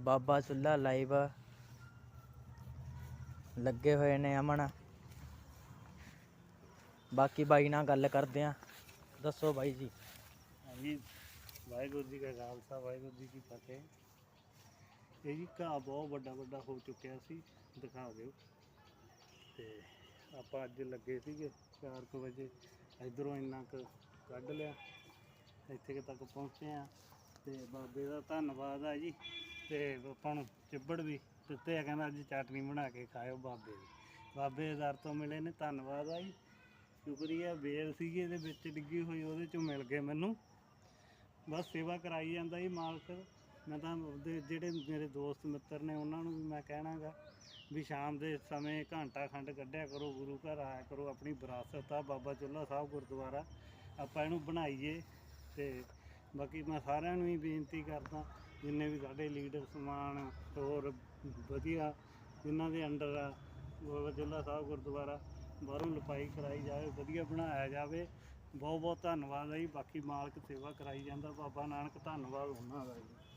ਬਾਬਾ ਚੁੱਲਾ ਲਾਈਵ ਲੱਗੇ ਹੋਏ ਨੇ ਅਮਨ ਬਾਕੀ ਬਾਈ ਨਾਲ ਗੱਲ ਕਰਦੇ ਆ ਦੱਸੋ ਬਾਈ ਜੀ ਹਾਂਜੀ ਵਾਹਿਗੁਰੂ ਜੀ ਕਾ ਖਾਲਸਾ ਵਾਹਿਗੁਰੂ ਜੀ ਕੀ ਫਤਿਹ ਇਹ ਜੀ ਘਾਹ ਬਹੁਤ ਵੱਡਾ ਵੱਡਾ ਹੋ ਚੁੱਕਿਆ ਸੀ ਦਿਖਾ ਦਿਓ ਤੇ ਆਪਾਂ ਅੱਜ ਲੱਗੇ ਸੀਗੇ 4 ਵਜੇ ਇਧਰੋਂ ਇੰਨਾ ਕੁ ਕੱਢ ਲਿਆ ਇੱਥੇ ਕੁ ਤੱਕ ਪਹੁੰਚੇ ਆ ਤੇ ਬਾਬੇ ਦਾ ਧੰਨਵਾਦ ਆ ਜੀ ਤੇ ਆਪਾਂ ਨੂੰ ਚਿੱਬੜ ਵੀ ਦਿੱਤੇ ਆ, ਕਹਿੰਦਾ ਅੱਜ ਚਟਨੀ ਬਣਾ ਕੇ ਖਾਇਓ ਬਾਬੇ ਦੀ। ਬਾਬੇ ਦੇ ਦਰ ਤੋਂ ਮਿਲੇ ਨੇ, ਧੰਨਵਾਦ ਆ ਜੀ। ਸ਼ੁਕਰੀਆ ਬੇਲ ਸੀਗੀ ਇਹਦੇ ਵਿੱਚ, ਡਿੱਗੀ ਹੋਈ ਉਹਦੇ ਚੋਂ ਮਿਲ ਗਏ ਮੈਨੂੰ। ਬਸ ਸੇਵਾ ਕਰਾਈ ਜਾਂਦਾ ਜੀ ਮਾਲਕ। ਮੈਂ ਤਾਂ ਉਹਦੇ ਜਿਹੜੇ ਮੇਰੇ ਦੋਸਤ ਮਿੱਤਰ ਨੇ, ਉਹਨਾਂ ਨੂੰ ਵੀ ਮੈਂ ਕਹਿਣਾਗਾ ਵੀ ਸ਼ਾਮ ਦੇ ਸਮੇਂ ਘੰਟਾ ਖੰਡ ਕੱਢਿਆ ਕਰੋ, ਗੁਰੂ ਘਰ ਆਇਆ ਕਰੋ, ਆਪਣੀ ਵਿਰਾਸਤ ਆ ਬਾਬਾ ਚੁੱਲਾ ਸਾਹਿਬ ਗੁਰਦੁਆਰਾ। ਆਪਾਂ ਇਹਨੂੰ ਬਣਾਈਏ ਤੇ ਬਾਕੀ ਮੈਂ ਸਾਰਿਆਂ ਨੂੰ ਹੀ ਬੇਨਤੀ ਕਰਦਾ, ਜਿੰਨੇ ਵੀ ਸਾਡੇ ਲੀਡਰ ਸਮਾਨ ਹੋਰ ਵਧੀਆ ਜਿਨ੍ਹਾਂ ਦੇ ਅੰਡਰ ਆ, ਬਾਬਾ ਚੁੱਲਾ ਸਾਹਿਬ ਗੁਰਦੁਆਰਾ, ਬਾਹਰੋਂ ਲਪਾਈ ਕਰਾਈ ਜਾਵੇ, ਵਧੀਆ ਬਣਾਇਆ ਜਾਵੇ ਬਹੁਤ ਬਹੁਤ ਧੰਨਵਾਦ ਹੈ ਜੀ, ਬਾਕੀ ਮਾਲਕ ਸੇਵਾ ਕਰਾਈ ਜਾਂਦਾ, ਬਾਬਾ ਨਾਨਕ ਧੰਨਵਾਦ ਉਹਨਾਂ ਦਾ ਜੀ।